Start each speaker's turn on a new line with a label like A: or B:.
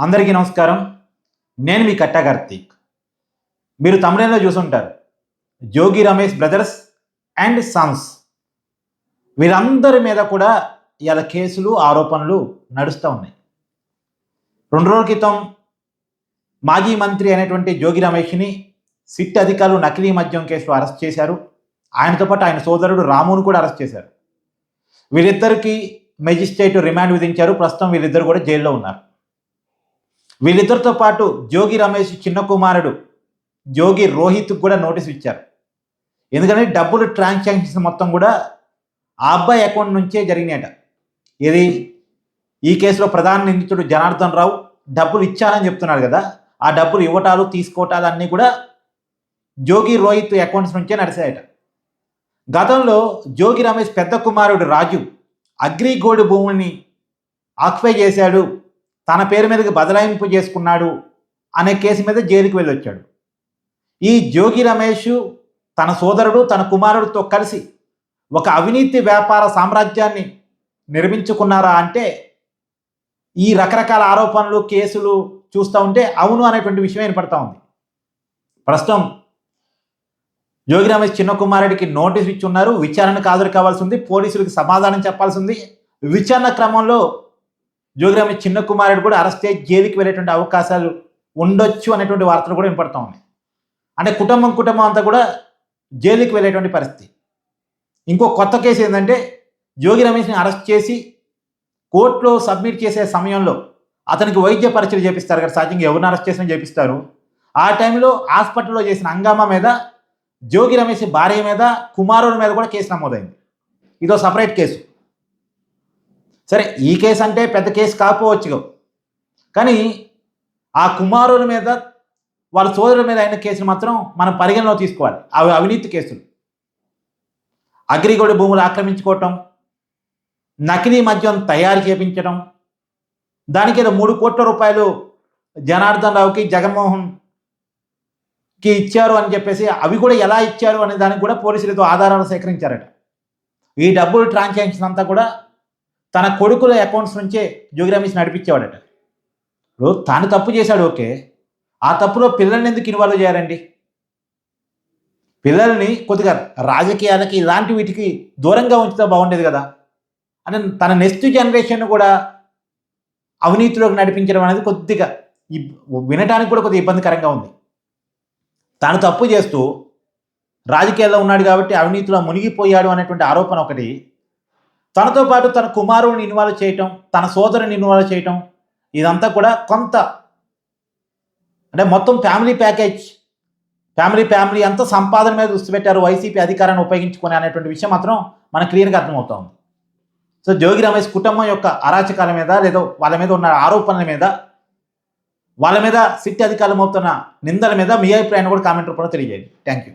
A: అందరికీ నమస్కారం. నేను మీ కట్టా కార్తీక్. మీరు తమిళంలో చూసుంటారు. Jogi Ramesh brothers and sons. వీరందరి మీద కూడా ఇలా కేసులు ఆరోపణలు నడుస్తూ ఉన్నాయి. రెండు రోజుల క్రితం మాజీ మంత్రి అయినటువంటి జోగి రమేష్ని సిట్ అధికారులు నకిలీ మద్యం కేసులో అరెస్ట్ చేశారు. ఆయనతో పాటు ఆయన సోదరుడు రామును కూడా అరెస్ట్ చేశారు. వీరిద్దరికీ మెజిస్ట్రేట్ రిమాండ్ విధించారు. ప్రస్తుతం వీళ్ళిద్దరు కూడా జైల్లో ఉన్నారు. వీళ్ళిద్దరితో పాటు జోగి రమేష్ చిన్న కుమారుడు జోగి రోహిత్ కూడా నోటీస్ ఇచ్చారు. ఎందుకంటే డబ్బులు ట్రాన్సాక్షన్స్ మొత్తం కూడా ఆ అబ్బాయి అకౌంట్ నుంచే జరిగినాయట. ఇది ఈ కేసులో ప్రధాన నిందితుడు జనార్దన్ రావు డబ్బులు ఇచ్చానని చెప్తున్నాడు కదా. ఆ డబ్బులు ఇవ్వటాలు తీసుకోవటాలు అన్నీ కూడా జోగి రోహిత్ అకౌంట్స్ నుంచే నడిచాయట. గతంలో జోగి రమేష్ పెద్ద కుమారుడు రాజు అగ్రిగోల్డ్ భూమిని ఆక్యుపై చేశాడు. తన పేరు మీదకి బదలాయింపు చేసుకున్నాడు అనే కేసు మీద జైలుకి వెళ్ళొచ్చాడు. ఈ జోగి రమేష్ తన సోదరుడు తన కుమారుడితో కలిసి ఒక అవినీతి వ్యాపార సామ్రాజ్యాన్ని నిర్మించుకున్నారా అంటే ఈ రకరకాల ఆరోపణలు కేసులు చూస్తూ ఉంటే అవును అనేటువంటి విషయం ఏర్పడతా ఉంది. ప్రస్తుతం జోగి రమేష్ చిన్న కుమారుడికి నోటీస్ ఇచ్చి ఉన్నారు విచారణకు హాజరు కావాల్సి ఉంది పోలీసులకు సమాధానం చెప్పాల్సి ఉంది విచారణ క్రమంలో జోగి రమేష్ చిన్న కుమారుడు కూడా అరెస్ట్ అయ్యి జైలుకి వెళ్ళేటువంటి అవకాశాలు ఉండొచ్చు అనేటువంటి వార్తలు కూడా వినపడతా ఉన్నాయి. అంటే కుటుంబం కుటుంబం అంతా కూడా జైలుకి వెళ్ళేటువంటి పరిస్థితి. ఇంకో కొత్త కేసు ఏంటంటే జోగి రమేష్ని అరెస్ట్ చేసి కోర్టులో సబ్మిట్ చేసే సమయంలో అతనికి వైద్య పరీక్షలు చేపిస్తారు కదా సహజంగా ఎవరిని అరెస్ట్ చేసినా చేపిస్తారు. ఆ టైంలో హాస్పిటల్లో చేసిన హంగామా మీద జోగి రమేష్ భార్య మీద కుమారుడి మీద కూడా కేసు నమోదైంది. ఇదో సపరేట్ కేసు. సరే ఈ కేసు అంటే పెద్ద కేసు కాకపోవచ్చు కానీ ఆ కుమారుల మీద వాళ్ళ సోదరుల మీద అయిన కేసులు మాత్రం మనం పరిగణలో తీసుకోవాలి. అవి అవినీతి కేసులు. అగ్రిగోడి భూములు ఆక్రమించుకోవటం నకిలీ మద్యం తయారు చేపించడం దానికి ఏదో మూడు కోట్ల రూపాయలు జనార్దన్ రావుకి జగన్మోహన్ కి ఇచ్చారు అని చెప్పేసి అవి కూడా ఎలా ఇచ్చారు అనే దానికి కూడా పోలీసులతో ఆధారాలు సేకరించారట. ఈ డబ్బులు ట్రాన్సాక్షన్ అంతా కూడా తన కొడుకుల అకౌంట్స్ నుంచే జోగి నడిపించేవాడట. ఇప్పుడు తాను తప్పు చేశాడు ఓకే. ఆ తప్పులో పిల్లల్ని ఎందుకు ఇన్వాల్వ్ చేయాలండి పిల్లల్ని కొద్దిగా రాజకీయాలకి ఇలాంటి వీటికి దూరంగా ఉంచితే బాగుండేది కదా. అని తన నెక్స్ట్ జనరేషన్ కూడా అవినీతిలోకి నడిపించడం అనేది కొద్దిగా వినడానికి వినటానికి కూడా కొద్దిగా ఇబ్బందికరంగా ఉంది. తాను తప్పు చేస్తూ రాజకీయాల్లో ఉన్నాడు కాబట్టి అవినీతిలో మునిగిపోయాడు అనేటువంటి ఆరోపణ ఒకటి. తనతో పాటు తన కుమారుడిని ఇన్వాల్వ్ చేయటం తన సోదరుని ఇన్వాల్వ్ చేయటం ఇదంతా కూడా కొంత అంటే మొత్తం ఫ్యామిలీ ప్యాకేజ్ ఫ్యామిలీ ఫ్యామిలీ అంతా సంపాదన మీద దృష్టి పెట్టారు వైసీపీ అధికారాన్ని ఉపయోగించుకొని అనేటువంటి విషయం మాత్రం మనకు క్లియర్గా అర్థమవుతోంది. సో జోగి రమేష్ కుటుంబం యొక్క అరాచకాల మీద లేదో వాళ్ళ మీద ఉన్న ఆరోపణల మీద వాళ్ళ మీద సిట్ అధికారులు మోపుతున్న నిందల మీద మీ అభిప్రాయాన్ని కూడా కామెంట్ రూపంలో తెలియజేయండి. Thank you